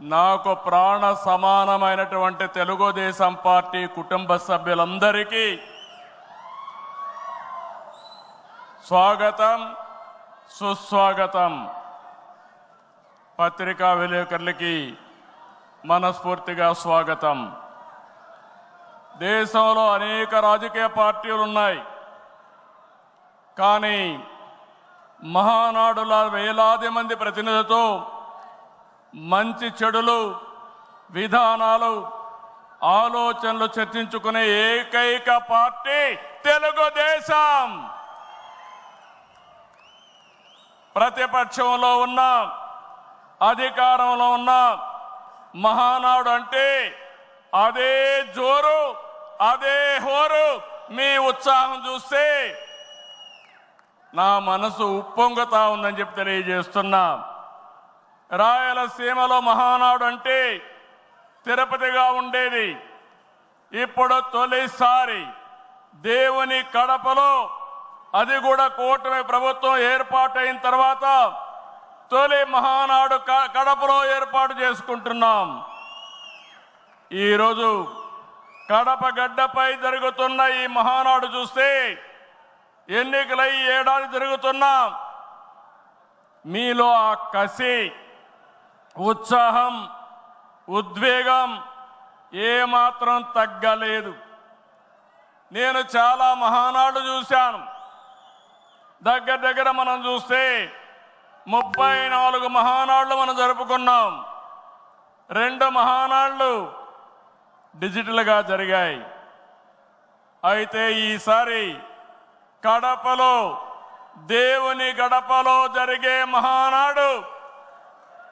నాకు ప్రాణ సమానమైనటువంటి తెలుగుదేశం పార్టీ కుటుంబ సభ్యులందరికీ స్వాగతం సుస్వాగతం. పత్రికా విలేకరులకి మనస్ఫూర్తిగా స్వాగతం. దేశంలో అనేక రాజకీయ పార్టీలు ఉన్నాయి. కానీ మహానాడుల వేలాది మంది ప్రతినిధులతో మంచి చెడులు విధానాలు ఆలోచనలు చర్చించుకునే ఏకైక పార్టీ తెలుగుదేశం. ప్రతిపక్షంలో ఉన్న అధికారంలో ఉన్న మహానాడు అంటే అదే జోరు అదే హోరు. మీ ఉత్సాహం చూస్తే నా మనసు ఉప్పొంగుతా ఉందని చెప్పి తెలియజేస్తున్నా. రాయలసీమలో మహానాడు అంటే తిరుపతిగా ఉండేది. ఇప్పుడు తొలిసారి దేవుని కడపలో అది కూడా కూటమి ప్రభుత్వం ఏర్పాటైన తర్వాత తొలి మహానాడు క- కడపలో ఏర్పాటు చేసుకుంటున్నాం. ఈరోజు కడప గడ్డపై జరుగుతున్న ఈ మహానాడు చూస్తే ఎన్నికలై ఈ ఏడాది జరుగుతున్నా. మీలో ఆ కసి ఉత్సాహం ఉద్వేగం ఏమాత్రం తగ్గలేదు. నేను చాలా మహానాడు చూశాను. దగ్గర దగ్గర మనం చూస్తే ముప్పై నాలుగు మహానాళ్ళు మనం జరుపుకున్నాం. రెండు మహానాళ్ళు డిజిటల్గా జరిగాయి. అయితే ఈసారి కడపలో దేవుని గడపలో జరిగే మహానాడు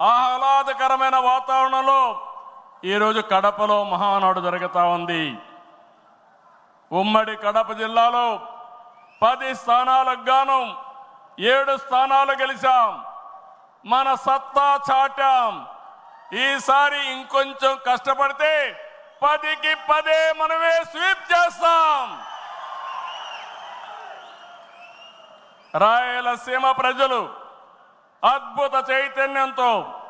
ఆహ్లాదకరమైన వాతావరణంలో ఈరోజు కడపలో మహానాడు జరుగుతూ ఉంది. ఉమ్మడి కడప జిల్లాలో పది స్థానాలకు గాను ఏడు స్థానాలు గెలిచాం. మన సత్తా చాటాం. ఈసారి ఇంకొంచెం కష్టపడితే పదికి పదే మనమే స్వీప్ చేస్తాం. రాయలసీమ ప్రజలు అద్భుత చైతన్యంతో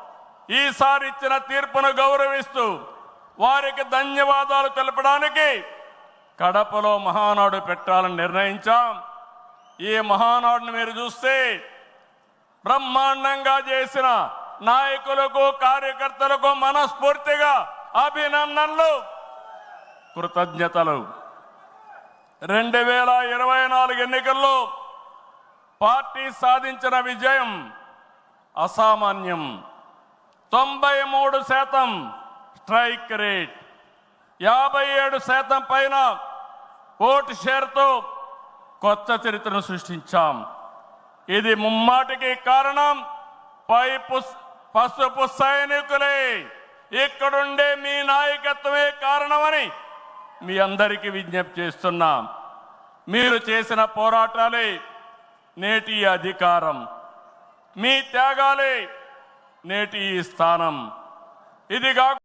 ఈసారి ఇచ్చిన తీర్పును గౌరవిస్తూ వారికి ధన్యవాదాలు తెలపడానికి కడపలో మహానాడు పెట్టాలని నిర్ణయించాం. ఈ మహానాడుని మీరు చూస్తే బ్రహ్మాండంగా చేసిన నాయకులకు కార్యకర్తలకు మనస్ఫూర్తిగా అభినందనలు. కృతజ్ఞతలు. రెండు వేల ఇరవై నాలుగు ఎన్నికల్లో పార్టీ సాధించిన విజయం అసామాన్యం. తొంభై మూడు శాతం స్ట్రైక్ రేట్. యాభై ఏడు శాతం పైన ఓటు షేర్తో కొత్త చరిత్రను సృష్టించాం. ఇది ముమ్మాటికి కారణం పై పుస్- పసుపు సైనికులే. ఇక్కడుండే మీ నాయకత్వమే కారణమని మీ అందరికీ విజ్ఞప్తి చేస్తున్నాం. మీరు చేసిన పోరాటాలే నేటి అధికారం. మీ త్యాగాలే నేటి ఈ స్థానం. ఇది కాకుండా